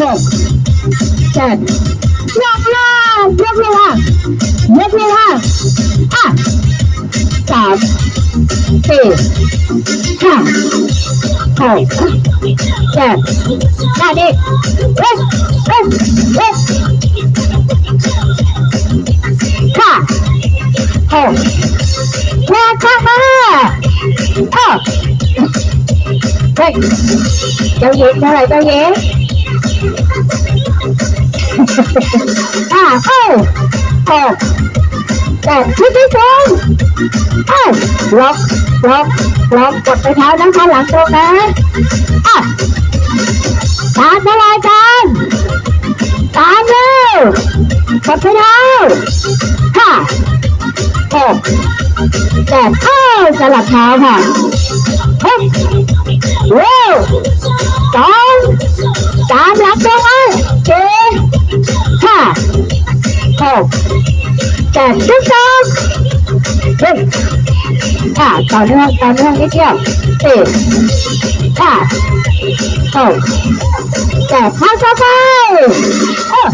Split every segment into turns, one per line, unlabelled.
หกเจ็ดยกเล่างยกเลยค่ะยกเลยค่ะอะสามสี่ห้าหกเจ็ดได้ดิเอ๊ะเอ๊ะเอ๊ะค่ะหกแม่ข้ามาเออเฮ้ยเจ้าหญิงเท่าไหร่เจ้าหญิง อ่าเอ้าหกแต่ชุดที่สองเอ้าล็อกล็อกล็อกกดไปเท้านะคะหลังตรงนะอะตามเท่าไหรกันตามเร็วกดไปเท้าค่ะหกแปดเอ้าสลับเท้าค่ะหกเร็ว หกแปดสิบสองเฮ้ยค่ะต่อเนื่องต่อเนื่องนิดเดียวสิบห้าหกแปดข้าต่อไปเออ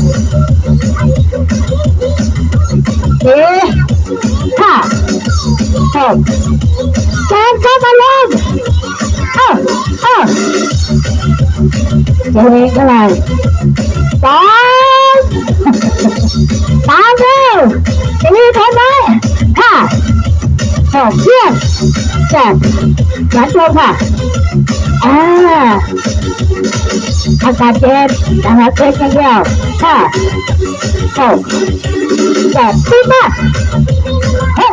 สี่ห้าหกแปดเข้ามาลงเออเออเดี๋ยวนี้เท่าไร่สอง สามเร็วสี่ทนไหมห้าหกเยี่ยมเจ็ดยัดลงค่ะอ่าอากาศเย็นนะคะเช็คกันเดียวห้าหกเจ็ดสิบมาเฮ้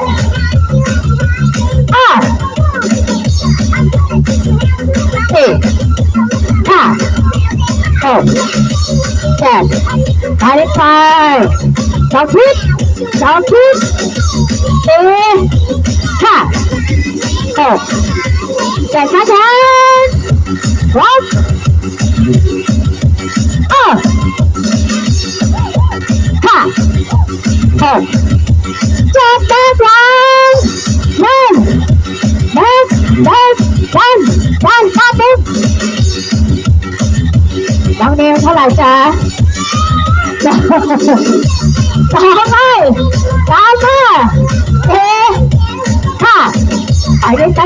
อ่าสี่ห้าหกเจ็ดไปไปสองทิศสองทิศสี่ห้าหกเจ็ดช้าช้าๆล็อกเออห้าหกเจ็ดแปดสองหนึ่งเด็กเด็กวันวันข้าปุ๊บน้องเดวเท่าไหร่จ๊ะ สามไปสามมาเอห้าไปด้วยกั